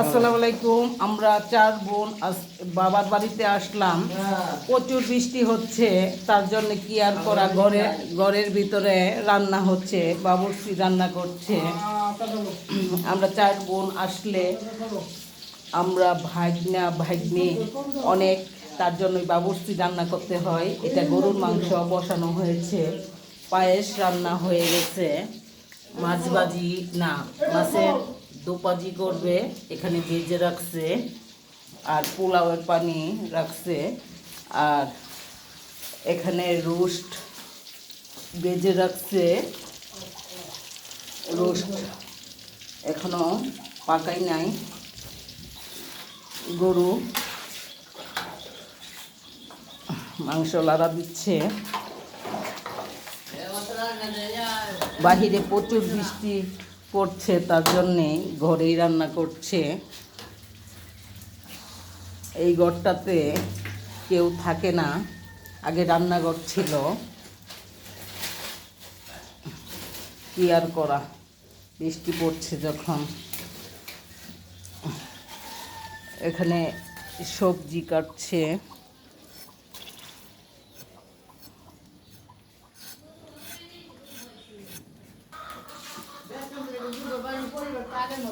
আসসালামু আলাইকুম। আমরা চার বোন বাবার বাড়িতে আসলাম। প্রচুর বৃষ্টি হচ্ছে। তার জন্য কি আর করা? ঘরে, ঘরের ভিতরে রান্না হচ্ছে। বাবুর্চি রান্না করছে। আমরা চার বোন আসলে আমরা ভাগনা, ভাগ্নে অনেক। তার জন্য বাবুর্চি রান্না করতে হয়। এটা গরুর মাংস বসানো হয়েছে। পায়েস রান্না হয়ে গেছে। মাছ ভাজি না মাছের দোপাজি করবে, এখানে ভেজে রাখছে, আর পোলাওয়ের পানি রাখছে, আর এখানে রোস্ট ভেজে রাখছে। রোস্ট এখনও পাকাই নাই। গরু মাংস লাড়া দিচ্ছে। বাহিরে প্রচুর বৃষ্টি পড়ছে, তার জন্যে ঘরেই রান্না করছে। এই ঘরটাতে কেউ থাকে না, আগে রান্নাঘর ছিল। কি আর করা, বৃষ্টি পড়ছে যখন। এখানে সবজি কাটছে। 你走把你过一会儿八点多